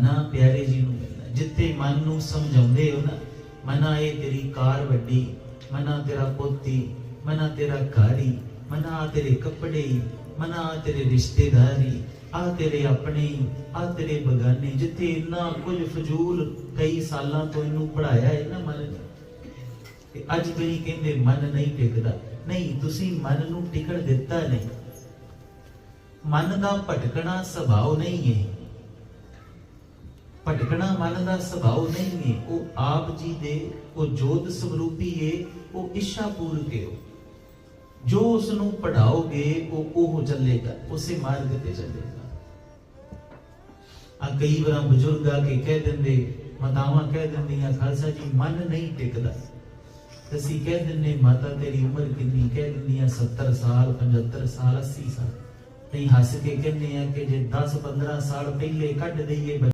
ਮਨਾ ਪਿਆਰੇ ਜੀ ਨੂੰ ਮਿਲਣਾ। ਜਿੱਥੇ ਮਨ ਨੂੰ ਸਮਝਾਉਂਦੇ ਹੋ ਨਾ, ਮਨਾ ਇਹ ਤੇਰੀ ਕਾਰ ਵੱਡੀ, ਮਨਾ ਤੇਰਾ ਪੋਤੀ, ਮਨਾ ਤੇਰਾ ਘਾਰੀ ਮਨਾ ਤੇਰੇ ਕੱਪੜੇ ਮਨਾ ਤੇਰੇ ਰਿਸ਼ਤੇਦਾਰੀ ਆ ਤੇਰੇ ਆਪਣੇ ਆ ਤੇਰੇ ਬਗਾਨੇ ਜਿੱਥੇ ਇੰਨਾ ਕੁਝ ਫਜ਼ੂਲ ਕਈ ਸਾਲਾਂ ਤੋਂ ਇਹਨੂੰ ਪੜਾਇਆ ਹੈ ਨਾ ਮਨ ਤੇ ਅੱਜ ਤੁਸੀਂ ਕਹਿੰਦੇ ਮਨ ਨਹੀਂ ਟਿਕਦਾ। ਨਹੀਂ, ਤੁਸੀਂ ਮਨ ਨੂੰ ਟਿਕਣ ਦਿੱਤਾ ਨਹੀਂ। ਮਨ ਦਾ ਭਟਕਣਾ ਸੁਭਾਅ ਨਹੀਂ ਹੈ। ਭਟਕਣਾ ਮਨ ਦਾ ਸੁਭਾਅ ਨਹੀਂ ਹੈ ਉਹ ਆਪ ਜੀ ਦੇ, ਉਹ ਜੋਤ ਸਰੂਪੀ ਹੈ ਉਹ ਇੱਛਾ ਪੂਰਕ ਹੈ ਜੋ ਉਸ ਨੂੰ ਪੜਾਓਗੇ ਉਹ ਉਹ ਚੱਲੇਗਾ, ਉਸੇ ਮਾਰਗ ਤੇ ਚੱਲੇਗਾ। ਆ ਕਈ ਵਾਰ ਬਜ਼ੁਰਗ ਆ ਕੇ ਕਹਿ ਦਿੰਦੇ, ਮਾਤਾਵਾਂ ਕਹਿ ਦਿੰਦੀਆਂ, ਖਾਲਸਾ ਜੀ, ਮਨ ਨਹੀਂ ਟਿਕਦਾ। ਅਸੀਂ ਕਹਿ ਦਿੰਨੇ ਮਾਤਾ ਤੇਰੀ ਉਮਰ ਕਿੰਨੀ? ਕਹਿ ਦਿੰਦੀਆਂ 70 ਸਾਲ 75 ਸਾਲ 80 ਸਾਲ। ਨਹੀਂ ਹੱਸ ਕੇ ਕਹਿੰਦੇ ਆ ਕਿ ਜੇ 10 15 ਸਾਲ ਪਹਿਲੇ ਕੱਢ ਦਈਏ